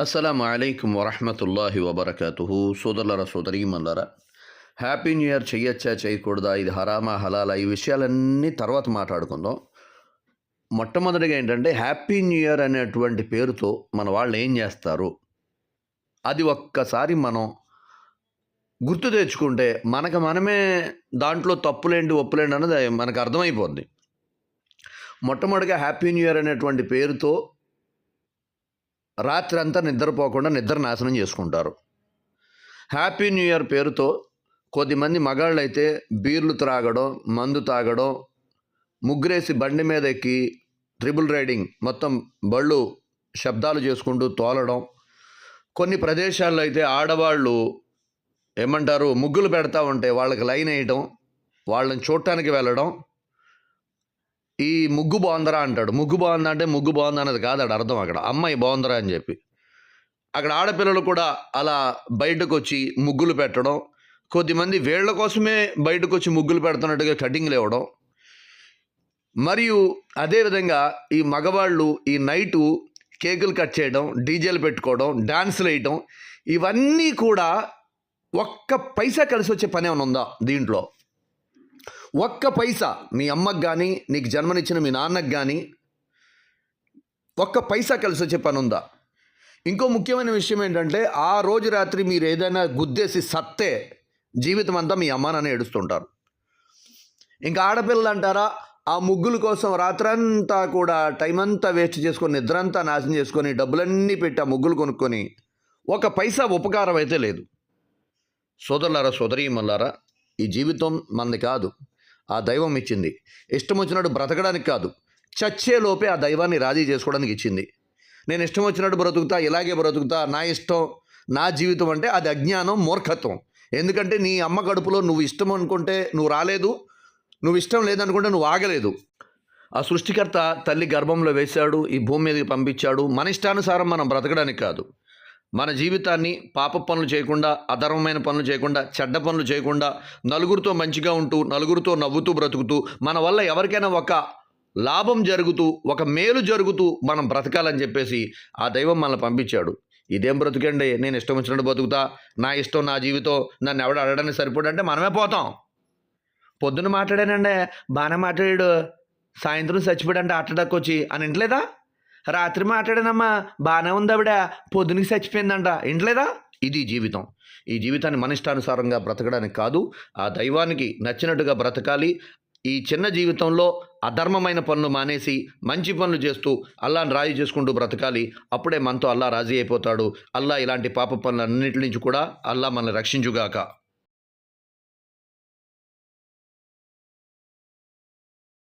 అస్సలం అయికం వరహమతుల్లాహి వబర్కతుహు. సోదరులరా సోదరీమల్లరా హ్యాపీ న్యూ ఇయర్ చెయ్యొచ్చా చేయకూడదా ఇది హరామా హలాలా ఈ విషయాలన్నీ తర్వాత మాట్లాడుకుందాం. మొట్టమొదటిగా ఏంటంటే హ్యాపీ న్యూ ఇయర్ అనేటువంటి పేరుతో మన వాళ్ళు ఏం చేస్తారు? అది ఒక్కసారి మనం గుర్తు తెచ్చుకుంటే మనకు మనమే దాంట్లో తప్పులేంటి ఒప్పులేంటి అన్నది మనకు అర్థమైపోద్ది. మొట్టమొదటిగా హ్యాపీ న్యూ ఇయర్ అనేటువంటి పేరుతో రాత్రి అంతా నిద్రపోకుండా నిద్ర నాశనం చేసుకుంటారు. హ్యాపీ న్యూ ఇయర్ పేరుతో కొద్దిమంది మగాళ్ళు అయితే బీర్లు త్రాగడం మందు తాగడం ముగ్గురేసి బండి మీద ఎక్కి ట్రిబుల్ రైడింగ్ మొత్తం బళ్ళు శబ్దాలు చేసుకుంటూ తోలడం. కొన్ని ప్రదేశాల్లో అయితే ఆడవాళ్ళు ఏమంటారు ముగ్గులు పెడతా ఉంటే వాళ్ళకి లైన్ వేయడం వాళ్ళని చూడటానికి వెళ్ళడం ఈ ముగ్గు బాగుందరా అంటాడు. ముగ్గు బాగుందా అంటే ముగ్గు బాగుందా అనేది కాదు అక్కడ అర్థం అక్కడ. అమ్మాయి బాగుందరా అని చెప్పి. అక్కడ ఆడపిల్లలు కూడా అలా బయటకు వచ్చి ముగ్గులు పెట్టడం కొద్దిమంది వేళ్ళ కోసమే బయటకు వచ్చి ముగ్గులు పెడుతున్నట్టుగా కటింగ్లు ఇవ్వడం. మరియు అదేవిధంగా ఈ మగవాళ్ళు ఈ నైటు కేకులు కట్ చేయడం డీజేలు పెట్టుకోవడం డాన్సులు వేయటం ఇవన్నీ కూడా ఒక్క పైసా కలిసి వచ్చే పని ఏమైనా ఉందా దీంట్లో? ఒక్క పైసా మీ అమ్మకు కానీ నీకు జన్మనిచ్చిన మీ నాన్నకు కానీ ఒక్క పైసా కలిసి వచ్చే పని ఉందా? ఇంకో ముఖ్యమైన విషయం ఏంటంటే ఆ రోజు రాత్రి మీరు ఏదైనా గుద్దేసి సత్తే జీవితం అంతా మీ అమ్మానని ఏడుస్తుంటారు. ఇంకా ఆడపిల్లలు అంటారా ఆ ముగ్గుల కోసం రాత్రంతా కూడా టైం అంతా వేస్ట్ చేసుకొని నిద్రంతా నాశనం చేసుకొని డబ్బులన్నీ పెట్టి ఆ ముగ్గులు కొనుక్కొని ఒక పైసా ఉపకారం అయితే లేదు. సోదరులారా సోదరీమల్లారా ఈ జీవితం మంది కాదు. ఆ దైవం ఇచ్చింది. ఇష్టం వచ్చినట్టు బ్రతకడానికి కాదు చచ్చేలోపే ఆ దైవాన్ని రాజీ చేసుకోవడానికి ఇచ్చింది. నేను ఇష్టం వచ్చినట్టు బ్రతుకుతా ఇలాగే బ్రతుకుతా నా ఇష్టం నా జీవితం అంటే అది అజ్ఞానం మూర్ఖత్వం. ఎందుకంటే నీ అమ్మ కడుపులో నువ్వు ఇష్టం అనుకుంటే నువ్వు రాలేదు నువ్వు ఇష్టం లేదనుకుంటే నువ్వు ఆగలేదు. ఆ సృష్టికర్త తల్లి గర్భంలో వేశాడు ఈ భూమి మీదకి పంపించాడు. మన ఇష్టానుసారం మనం బ్రతకడానికి కాదు. మన జీవితాన్ని పాప పనులు చేయకుండా అధర్మమైన పనులు చేయకుండా చెడ్డ పనులు చేయకుండా నలుగురితో మంచిగా ఉంటూ నలుగురితో నవ్వుతూ బ్రతుకుతూ మన వల్ల ఎవరికైనా ఒక లాభం జరుగుతూ ఒక మేలు జరుగుతూ మనం బ్రతకాలని చెప్పేసి ఆ దైవం మనల్ని పంపించాడు. ఇదేం బ్రతుకండి? నేను ఇష్టం వచ్చినట్టు బతుకుతా నా ఇష్టం నా జీవితం నన్ను ఎవడ అడగడానికి సరిపోడంటే మనమే పోతాం. పొద్దున్న మాట్లాడానండి బాగానే మాట్లాడాడు. సాయంత్రం చచ్చిపోయాడంటే అట్టడక్కు వచ్చి అని ఇంట్లేదా రాత్రి మాట్లాడానమ్మా బాగానే ఉంది పొద్దునికి చచ్చిపోయిందంట. ఇంట్లేదా ఇది జీవితం. ఈ జీవితాన్ని మన ఇష్టానుసారంగా బ్రతకడానికి కాదు ఆ దైవానికి నచ్చినట్టుగా బ్రతకాలి. ఈ చిన్న జీవితంలో అధర్మమైన పనులు మానేసి మంచి పనులు చేస్తూ అల్లాని రాజీ చేసుకుంటూ బ్రతకాలి. అప్పుడే మనతో అల్లా రాజీ అయిపోతాడు. అల్లా ఇలాంటి పాప పనులన్నింటి నుంచి కూడా అల్లా మనల్ని రక్షించుగాక.